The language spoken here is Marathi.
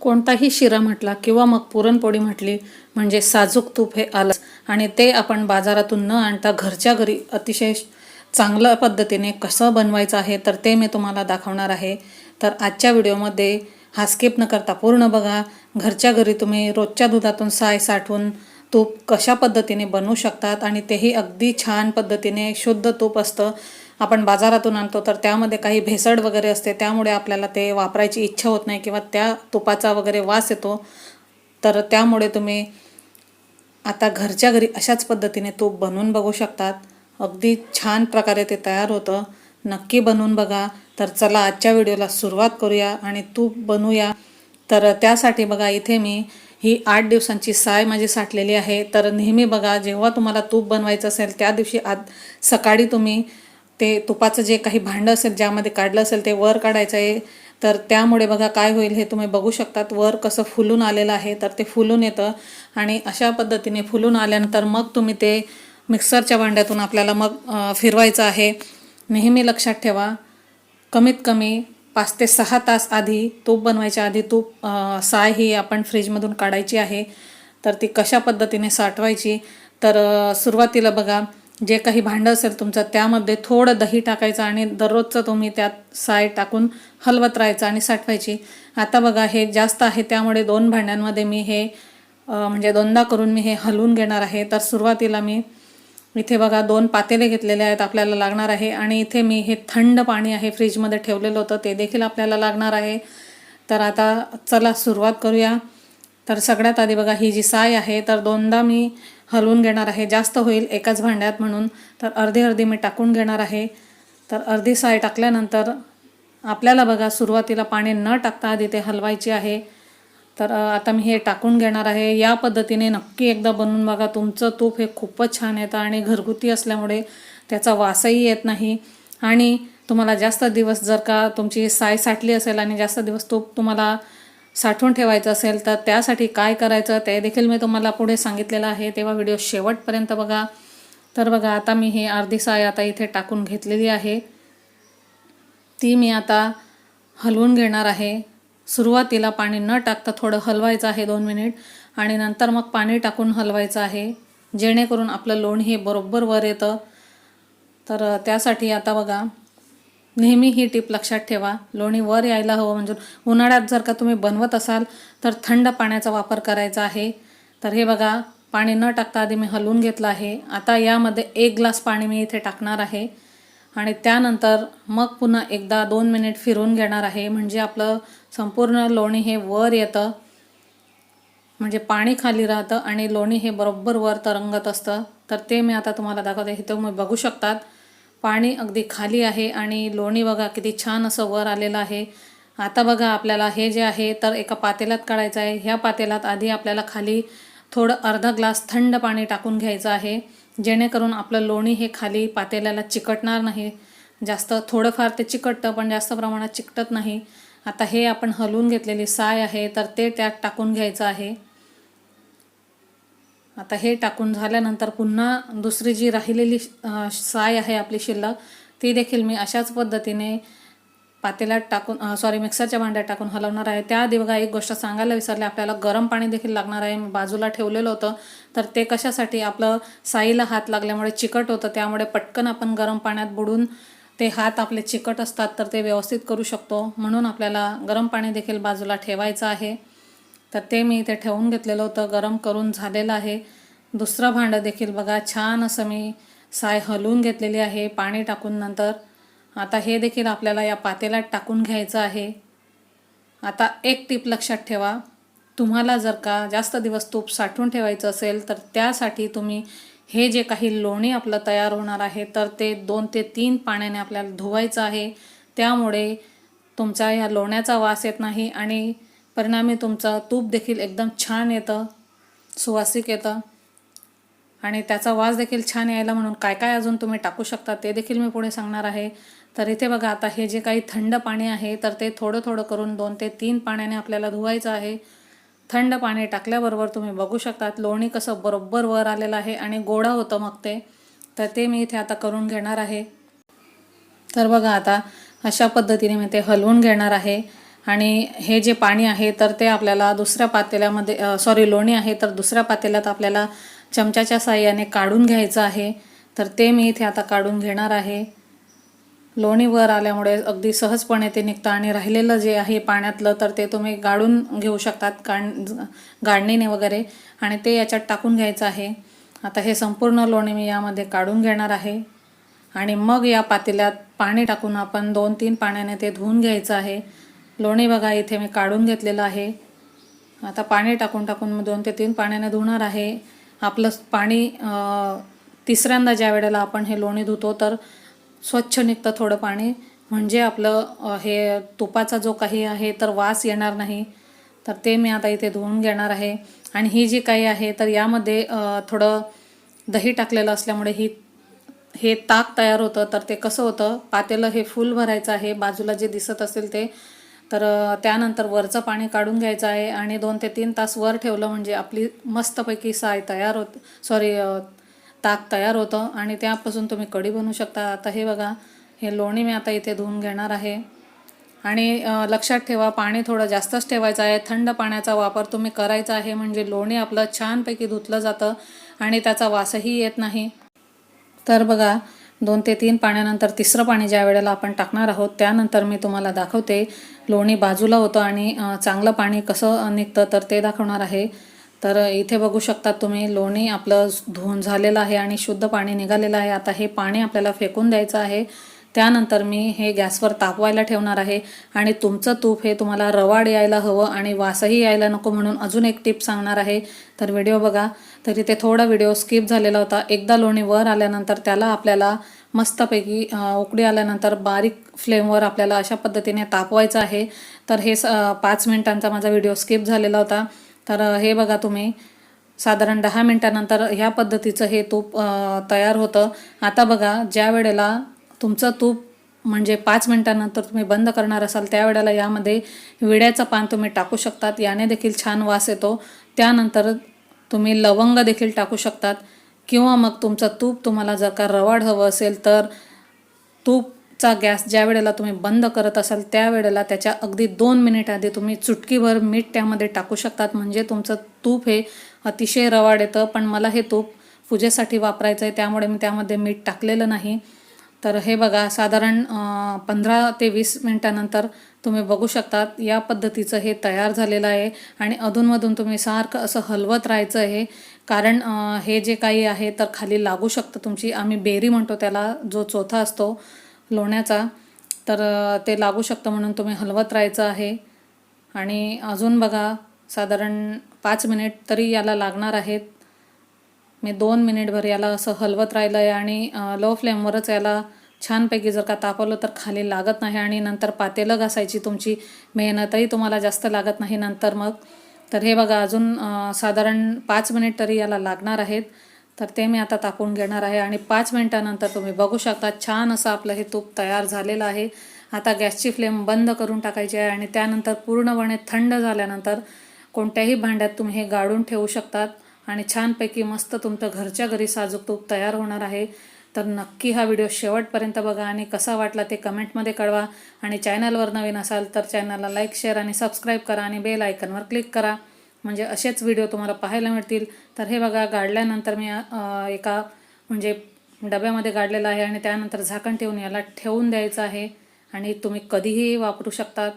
कोणताही शिरा म्हटला किंवा मग पुरणपोळी म्हटली म्हणजे साजूक तूप हे आलं आणि ते आपण बाजारातून न आणता घरच्या घरी अतिशय चांगल्या पद्धतीने कसं बनवायचं आहे तर ते मी तुम्हाला दाखवणार आहे. तर आजच्या व्हिडिओमध्ये हा स्किप न करता पूर्ण बघा. घरच्या घरी तुम्ही रोजच्या दुधातून साय साठवून तूप कशा पद्धतीने बनवू शकतात? आणि तेही अगदी छान पद्धतीने शुद्ध तूप असतं. आपण बाजारातून आणतो तर त्यामध्ये काही भेसळ वगैरे असते त्यामुळे आपल्याला ते वापरायची इच्छा होत नाही किंवा त्या तुपाचा वगैरे वास येतो. तर त्यामुळे तुम्ही आता घरच्या घरी अशाच पद्धतीने तूप बनवून बघू शकतात. अगदी छान प्रकारे ते तयार होतं. नक्की बनवून बघा. तर चला आजच्या व्हिडिओला सुरुवात करूया आणि तूप बनवूया. तर त्यासाठी बघा इथे मी ही आठ दिवसांची साय माझी साठलेली आहे. तर नेहमी बघा जेव्हा तुम्हाला तूप बनवायचं असेल त्या दिवशी आज सकाळी तुम्ही ते तुपाचं जे काही भांडं असेल ज्यामध्ये काढलं असेल ते वर काढायचं आहे. तर त्यामुळे बघा काय होईल हे तुम्ही बघू शकतात. वर कसं फुलून आलेलं आहे तर ते फुलून येतं. आणि अशा पद्धतीने फुलून आल्यानंतर मग तुम्ही ते मिक्सरच्या भांड्यातून आपल्याला मग फिरवायचं आहे. नेहमी लक्षात ठेवा कमीत कमी पाच ते सहा तास आधी तूप बनवायच्या आधी तूप साय ही आपण फ्रीजमधून काढायची आहे. तर ती कशा पद्धतीने साठवायची? तर सुरुवातीला बघा जे काही भांडं असेल तुमचं त्यामध्ये थोडं दही टाकायचं आणि दररोजचं तुम्ही त्यात साय टाकून हलवत राहायचं आणि साठवायची. आता बघा हे जास्त आहे त्यामुळे दोन भांड्यांमध्ये मी हे म्हणजे दोनदा करून मी हे हलवून घेणार आहे. तर सुरुवातीला मी इथे बघा दोन पातेले घेतलेले आहेत आपल्याला लागणार आहे. आणि इथे मी हे थंड पाणी आहे फ्रीजमध्ये ठेवलेलं होतं ते देखील आपल्याला लागणार आहे. तर आता चला सुरुवात करूया. तर सगळ्यात आधी बघा ही जी साय आहे तर दोनदा मी हलवून घेणार आहे. जास्त होईल एकाच भांड्यात म्हणून. तर अर्धी अर्धी मी टाकून घेणार आहे. तर अर्धी साय टाकल्यानंतर आपल्याला बघा सुरुवातीला पाणी न टाकता आधी ते हलवायचे आहे. तर आता मी हे टाकून घेणार आहे. या पद्धतीने नक्की एकदा बनवून बघा. तुमचं तूप हे खूपच छान येतं आणि घरगुती असल्यामुळे त्याचा वासही येत नाही. आणि तुम्हाला जास्त दिवस जर का तुमची साय साठली असेल आणि जास्त दिवस तूप तुम्हाला साठवून ठेवायचं असेल तर त्यासाठी काय करायचं ते देखील मी तुम्हाला पुढे सांगितलेलं आहे. तेव्हा व्हिडिओ शेवटपर्यंत बघा. तर बघा आता मी हे अर्धी साय आता इथे टाकून घेतलेली आहे. ती मी आता हलवून घेणार आहे. सुरुवातीला पाणी न टाकता थोडं हलवायचं आहे दोन मिनिट आणि नंतर मग पाणी टाकून हलवायचं आहे. जेणेकरून आपलं लोण हे बरोबर वर येतं. तर त्यासाठी आता बघा नेहमी ही टीप लक्षात ठेवा. लोणी वर यायला हवं म्हणजे उन्हाळ्यात जर का तुम्ही बनवत असाल तर थंड पाण्याचा वापर करायचा आहे. तर हे बघा पाणी न टाकता आधी मी हलवून घेतलं आहे. आता यामध्ये एक ग्लास पाणी मी इथे टाकणार आहे. आणि त्यानंतर मग पुन्हा एकदा दोन मिनिट फिरवून घेणार आहे. म्हणजे आपलं संपूर्ण लोणी हे वर येतं. म्हणजे पाणी खाली राहतं आणि लोणी हे बरोबर वर तरंगत असतं. तर ते मी आता तुम्हाला दाखवते. हे तुम्ही बघू शकतात. पाणी अगदी खाली आहे आणि लोणी बघा किती छान असं वर आलेलं आहे. आता बघा आपल्याला हे जे आहे तर एका पातेल्यात काढायचं आहे. ह्या पातेल्यात आधी आपल्याला खाली थोडं अर्धा ग्लास थंड पाणी टाकून घ्यायचं आहे. जेणेकरून आपलं लोणी हे खाली पातेल्याला चिकटणार नाही. जास्त थोडंफार ते चिकटतं पण जास्त प्रमाणात चिकटत नाही. आता हे आपण हलवून घेतलेली साय आहे तर ते त्यात टाकून घ्यायचं आहे. आता हे टाकून झाल्यानंतर पुन्हा दुसरी जी राहिलेली साय आहे आपली शिल्लक ती देखील मी अशाच पद्धतीने पातेल्यात टाकून सॉरी मिक्सरच्या भांड्यात टाकून हलवणार आहे. त्याआधी बघा एक गोष्ट सांगायला विसरले आपल्याला गरम पाणी देखील लागणार आहे. मी बाजूला ठेवलेलं होतं. तर ते कशासाठी? आपलं साईला हात लागल्यामुळे चिकट होतं. त्यामुळे पटकन आपण गरम पाण्यात बुडून ते हात आपले चिकट असतात तर ते व्यवस्थित करू शकतो. म्हणून आपल्याला गरम पाणी देखील बाजूला ठेवायचं आहे. तर ते मी इथे ठेवून घेतलेलं होतं गरम करून झालेलं आहे. दुसरं भांडं देखील बघा छान असं मी साय हलवून घेतलेली आहे पाणी टाकून नंतर. आता हे देखील आपल्याला या पातेल्यात टाकून घ्यायचं आहे. आता एक टीप लक्षात ठेवा. तुम्हाला जर का जास्त दिवस तूप साठवून ठेवायचं असेल तर त्यासाठी तुम्ही हे जे काही लोणी आपलं तयार होणार आहे तर ते दोन ते तीन पाण्याने आपल्याला धुवायचं आहे. त्यामुळे तुमच्या या लोण्याचा वास येत नाही आणि परिणामी तुमचं तूप देखील एकदम छान येतं सुवासिक येतं. आणि त्याचा वास देखील छान यायला म्हणून काय काय अजून तुम्ही टाकू शकता ते देखील मी पुढे सांगणार आहे. तर इथे बघा आता हे जे काही थंड पाणी आहे तर ते थोडं थोडं करून दोन ते तीन पाण्याने आपल्याला धुवायचं आहे. थंड पाणी टाकल्याबरोबर तुम्ही बघू शकतात लोणी कसं बरोबर वर आलेलं आहे आणि गोडा होतं मग ते. तर ते मी इथे आता करून घेणार आहे. तर बघा आता अशा पद्धतीने मी ते हलवून घेणार आहे. आणि हे जे पाणी आहे तर ते आपल्याला दुसऱ्या पातेल्यामध्ये सॉरी लोणी आहे तर दुसऱ्या पातेल्यात आपल्याला चमच्याच्या साहाय्याने काढून घ्यायचं आहे. तर ते मी इथे आता काढून घेणार आहे. लोणी वर आल्यामुळे अगदी सहजपणे ते निघतं आणि राहिलेलं जे आहे पाण्यातलं तर ते तुम्ही गाळून घेऊ शकतात काण गाळणीने वगैरे. आणि ते याच्यात टाकून घ्यायचं आहे. आता हे संपूर्ण लोणी मी यामध्ये काढून घेणार आहे. आणि मग या पातेल्यात पाणी टाकून आपण दोन तीन पाण्याने ते धुवून घ्यायचं आहे. लोणी बघा इथे मी काढून घेतलेलं आहे. आता पाणी टाकून टाकून मी दोन ते तीन पाण्याने धुणार आहे. आपलं पाणी तिसऱ्यांदा ज्या वेळेला आपण हे लोणी धुतो तर स्वच्छ निघतं थोडं पाणी. म्हणजे आपलं हे तुपाचा जो काही आहे तर वास येणार नाही. तर ते मी आता इथे धुवून घेणार आहे. आणि ही जी काही आहे तर यामध्ये थोडं दही टाकलेलं असल्यामुळे ही हे ताक तयार होतं. तर ते कसं होतं पातेलं हे फुल भरायचं आहे. बाजूला जे दिसत असेल ते तर त्यानंतर वरचं पाणी काढून घ्यायचं आहे आणि दोन ते तीन तास वर ठेवलं म्हणजे आपली मस्तपैकी साय तयार होत सॉरी ताक तयार होतं आणि त्यापासून तुम्ही कढी बनवू शकता. आता हे बघा हे लोणी मी आता इथे धुवून घेणार आहे. आणि लक्षात ठेवा पाणी थोडं जास्तच ठेवायचं आहे. थंड पाण्याचा वापर तुम्ही करायचा आहे म्हणजे लोणी आपलं छानपैकी धुतलं जातं आणि त्याचा वासही येत नाही. तर बघा दोन ते तीन पाण्यानंतर तिसरं पाणी ज्या वेळेला आपण टाकणार आहोत त्यानंतर मी तुम्हाला दाखवते. लोणी बाजूला होतं आणि चांगलं पाणी कसं निघतं तर ते दाखवणार आहे. तर इथे बघू शकता तुम्ही लोणी आपलं धुवून झालेलं आहे आणि शुद्ध पाणी निघालेलं आहे. आता हे पाणी आपल्याला फेकून द्यायचं आहे. त्यानंतर मी हे गॅसवर तापवायला ठेवणार आहे आणि तुमचं तूप हे तुम्हाला रवाड यायला हवं आणि वासही यायला नको म्हणून अजून एक टिप सांगणार आहे. तर व्हिडिओ बघा. तर इथे थोडा व्हिडिओ स्किप झालेला होता. एकदा लोणी वर आल्यानंतर त्याला आपल्याला मस्तपैकी उकडी आल्यानंतर बारीक फ्लेमवर आपल्याला अशा पद्धतीने तापवायचं आहे. तर हे स पाच मिनिटांचा माझा व्हिडिओ स्किप झालेला होता. तर हे बघा तुम्ही. साधारण दहा मिनटानंतर ह्या पद्धतीचं हे तूप तयार होतं. आता बघा ज्या वेळेला तुमचं तूप म्हणजे पाच मिनटानंतर तुम्ही बंद करणार असाल त्यावेळेला यामध्ये विड्याचं पान तुम्ही टाकू शकतात. याने देखील छान वास येतो. त्यानंतर तुम्ही लवंग देखील टाकू शकतात. किंवा मग तुमचं तूप तुम्हाला जर का रवाड हवं असेल तर तूपचा गॅस ज्या वेळेला तुम्ही बंद करत असाल त्यावेळेला त्याच्या अगदी दोन मिनिट आधी तुम्ही चुटकीभर मीठ त्यामध्ये टाकू शकतात. म्हणजे तुमचं तूप हे अतिशय रवाड येतं. पण मला हे तूप पूजेसाठी वापरायचं आहे त्यामुळे मी त्यामध्ये मीठ टाकलेलं नाही. तर हे बघा साधारण पंधरा ते वीस मिनटानंतर तुम्ही बघू शकतात या पद्धतीचं हे तयार झालेलं आहे. आणि अधूनमधून तुम्ही सारखं असं हलवत राहायचं आहे. कारण हे जे काही आहे तर खाली लागू शकतं तुमची. आम्ही बेरी म्हणतो त्याला जो चोथा असतो लोण्याचा तर ते लागू शकतं म्हणून तुम्ही हलवत राहायचं आहे. आणि अजून बघा साधारण पाच मिनिट तरी याला लागणार आहेत. मी दोन मिनिटभर याला असं हलवत राहिलं आहे आणि लो फ्लेमवरच याला छानपैकी जर का तापवलं तर खाली लागत नाही आणि नंतर पातेलं घासायची तुमची मेहनतही तुम्हाला जास्त लागत नाही नंतर मग. तर हे बघा अजून साधारण पाच मिनिट तरी याला लागणार आहेत. तर ते मी आता तापून घेणार आहे आणि पाच मिनिटानंतर तुम्ही बघू शकता छान असं आपलं हे तूप तयार झालेलं आहे. आता गॅसची फ्लेम बंद करून टाकायची आहे आणि त्यानंतर पूर्णपणे थंड झाल्यानंतर कोणत्याही भांड्यात तुम्ही हे गाळून ठेवू शकतात. आणि छानपैकी मस्त तुमचं घरच्या घरी साजूक तूप तयार होणार आहे. तर नक्की हा व्हिडिओ शेवटपर्यंत बघा आणि कसा वाटला ते कमेंटमध्ये कळवा. आणि चॅनलवर नवीन असाल तर चॅनलला लाईक शेअर आणि सबस्क्राईब करा आणि बेल आयकनवर क्लिक करा. म्हणजे असेच व्हिडिओ तुम्हाला पाहायला मिळतील. तर हे बघा गाडल्यानंतर मी एका म्हणजे डब्यामध्ये गाडलेलं आहे आणि त्यानंतर झाकण ठेवून याला ठेवून द्यायचं आहे. आणि तुम्ही कधीही वापरू शकतात.